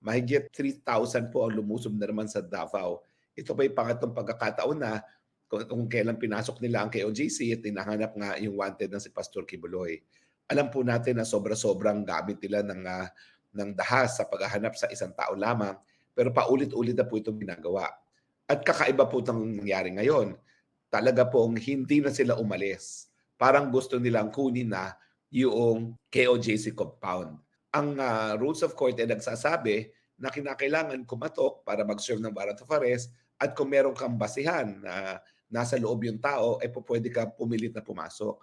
mahigit 3,000 po ang lumusob na naman sa Davao. Ito pa yung pangatlong pagkakataon na kung, kung kailan pinasok nila ang KOJC at tinahanap nga yung wanted ng si Pastor Kibuloy. Alam po natin na sobra-sobrang gamit nila ng, uh, ng dahas sa paghahanap sa isang tao lamang pero paulit-ulit na po itong ginagawa. At kakaiba po itong nangyari ngayon. Talaga pong hindi na sila umalis. Parang gusto nilang kunin na yung KOJC compound. Ang uh, rules of court ay nagsasabi na kinakailangan kumatok para mag-serve ng warrant of arrest at kung meron kang basihan na nasa loob yung tao, ay po pwede ka pumilit na pumasok.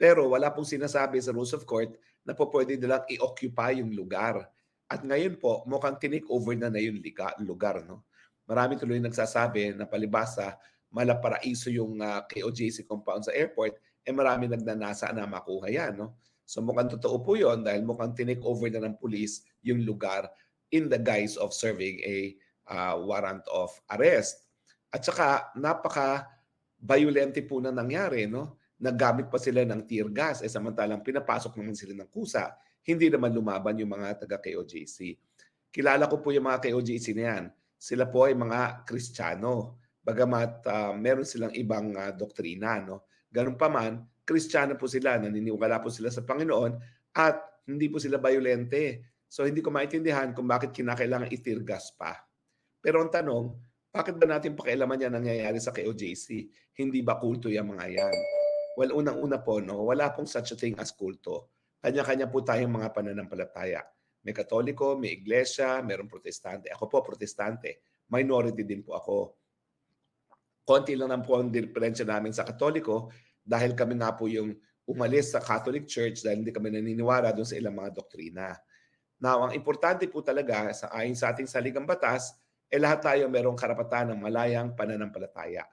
Pero wala pong sinasabi sa rules of court na po pwede nilang i-occupy yung lugar. At ngayon po, mukhang tinake over na na yung lugar. No? Marami tuloy nagsasabi na palibasa, malaparaiso yung uh, KOJC compound sa airport, eh marami nagnanasa na makuha yan. No? So mukhang totoo po yun dahil mukhang tinake over na ng police yung lugar in the guise of serving a uh, warrant of arrest. At saka napaka violente po na nangyari, no? Naggamit pa sila ng tear gas, eh samantalang pinapasok naman sila ng kusa, hindi naman lumaban yung mga taga KOJC. Kilala ko po yung mga KOJC na yan. Sila po ay mga Kristiyano. Bagamat uh, meron silang ibang uh, doktrina, no? Ganun pa man, Kristiyano po sila, naniniwala po sila sa Panginoon at hindi po sila violente. So hindi ko maintindihan kung bakit kinakailangan i-tear gas pa. Pero ang tanong, bakit ba natin pakialaman yan nangyayari sa KOJC? Hindi ba kulto yung mga yan? Well, unang-una po, no, wala pong such a thing as kulto. Kanya-kanya po tayong mga pananampalataya. May katoliko, may iglesia, mayroong protestante. Ako po, protestante. Minority din po ako. Konti lang lang po ang diferensya namin sa katoliko dahil kami nga po yung umalis sa Catholic Church dahil hindi kami naniniwala doon sa ilang mga doktrina. Now, ang importante po talaga sa ayon sa ating saligang batas, eh lahat tayo merong karapatan ng malayang pananampalataya.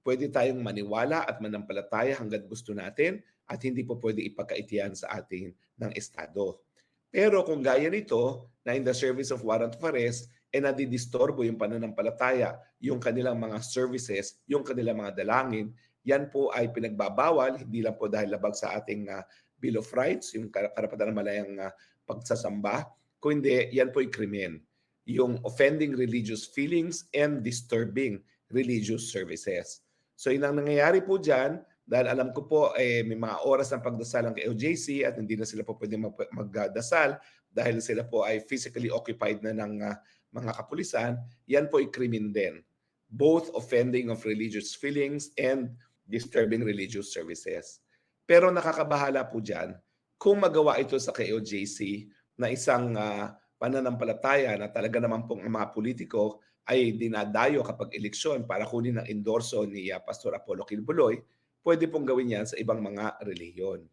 Pwede tayong maniwala at manampalataya hanggat gusto natin at hindi po pwede ipagkaitiyan sa atin ng Estado. Pero kung gaya nito, na in the service of warrant of arrest, eh nadidistorbo yung pananampalataya, yung kanilang mga services, yung kanilang mga dalangin, yan po ay pinagbabawal, hindi lang po dahil labag sa ating uh, Bill of Rights, yung karapatan ng malayang uh, pagsasamba, kundi yan po ay krimen yung offending religious feelings and disturbing religious services. So yun ang nangyayari po dyan dahil alam ko po eh, may mga oras ng pagdasal ang OJC at hindi na sila po pwede magdasal dahil sila po ay physically occupied na ng uh, mga kapulisan, yan po ay krimen din. Both offending of religious feelings and disturbing religious services. Pero nakakabahala po dyan kung magawa ito sa KOJC na isang uh, pananampalataya na talaga naman pong mga politiko ay dinadayo kapag eleksyon para kunin ang endorso ni uh, Pastor Apollo Kilbuloy, pwede pong gawin yan sa ibang mga reliyon.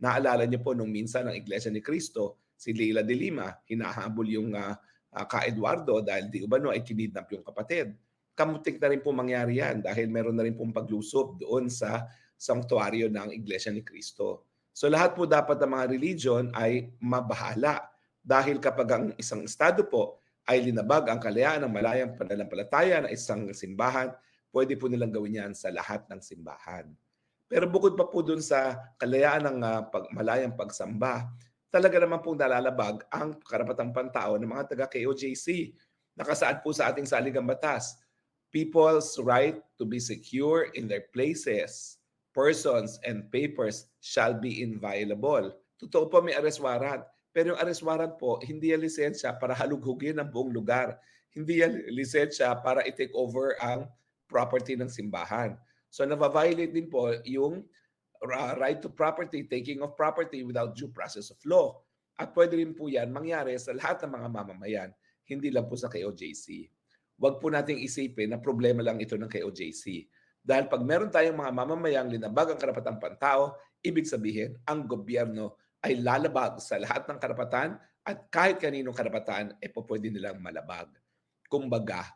Naalala niyo po nung minsan ng Iglesia ni Cristo, si Leila de Lima, hinahabol yung uh, uh, ka Eduardo dahil di umano ay kinidnap yung kapatid. Kamutik na rin po mangyari yan dahil meron na rin pong paglusob doon sa sanktuaryo ng Iglesia ni Cristo. So lahat po dapat ng mga religion ay mabahala dahil kapag ang isang estado po ay linabag ang kalayaan ng malayang pananampalataya ng isang simbahan, pwede po nilang gawin yan sa lahat ng simbahan. Pero bukod pa po dun sa kalayaan ng uh, pag, malayang pagsamba, talaga naman pong nalalabag ang karapatang pantao ng mga taga KOJC. Nakasaad po sa ating saligang batas, people's right to be secure in their places, persons and papers shall be inviolable. Totoo po may arrest warrant pero yung arrest warrant po, hindi yan lisensya para halughugin ang buong lugar. Hindi yan lisensya para i-take over ang property ng simbahan. So nava-violate din po yung right to property, taking of property without due process of law. At pwede rin po yan mangyari sa lahat ng mga mamamayan, hindi lang po sa KOJC. Huwag po nating isipin na problema lang ito ng KOJC. Dahil pag meron tayong mga mamamayang linabag ang karapatang pantao, ibig sabihin, ang gobyerno ay lalabag sa lahat ng karapatan at kahit kaninong karapatan, e po pwede nilang malabag. Kumbaga,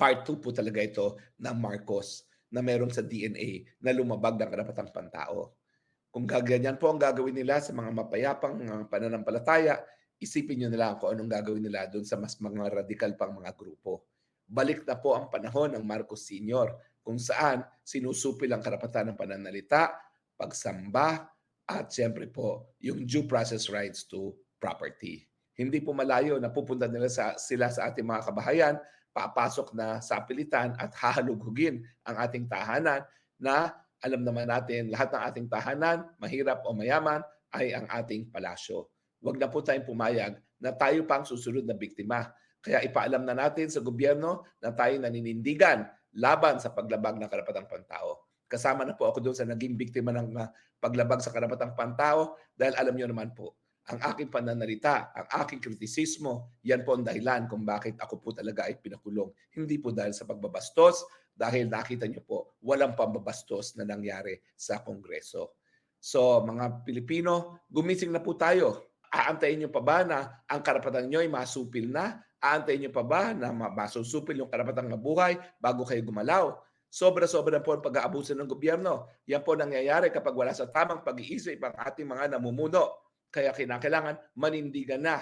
part 2 po talaga ito ng Marcos na meron sa DNA na lumabag ng karapatang pantao. Kung gaganyan po ang gagawin nila sa mga mapayapang mga pananampalataya, isipin nyo nila kung anong gagawin nila doon sa mas mga radikal pang mga grupo. Balik na po ang panahon ng Marcos Sr. kung saan sinusupil ang karapatan ng pananalita, pagsamba, at siyempre po, yung due process rights to property. hindi po malayo na pupunta nila sa, sila sa ating mga kabahayan, papasok na sa pilitan at hahalughugin ang ating tahanan na alam naman natin lahat ng ating tahanan, mahirap o mayaman, ay ang ating palasyo. Huwag na po tayong pumayag na tayo pang susunod na biktima. Kaya ipaalam na natin sa gobyerno na tayo naninindigan laban sa paglabag ng karapatang pantao. Kasama na po ako doon sa naging biktima ng uh, paglabag sa karapatang pantao dahil alam niyo naman po, ang aking pananalita, ang aking kritisismo, yan po ang dahilan kung bakit ako po talaga ay pinakulong. Hindi po dahil sa pagbabastos, dahil nakita niyo po, walang pambabastos na nangyari sa Kongreso. So mga Pilipino, gumising na po tayo. Aantayin niyo pa ba na ang karapatan niyo ay masupil na? Aantayin niyo pa ba na masusupil yung karapatang mabuhay bago kayo gumalaw? Sobra-sobra po ang pag-aabuso ng gobyerno. Yan po nangyayari kapag wala sa tamang pag-iisip ang ating mga namumuno. Kaya kinakailangan manindigan na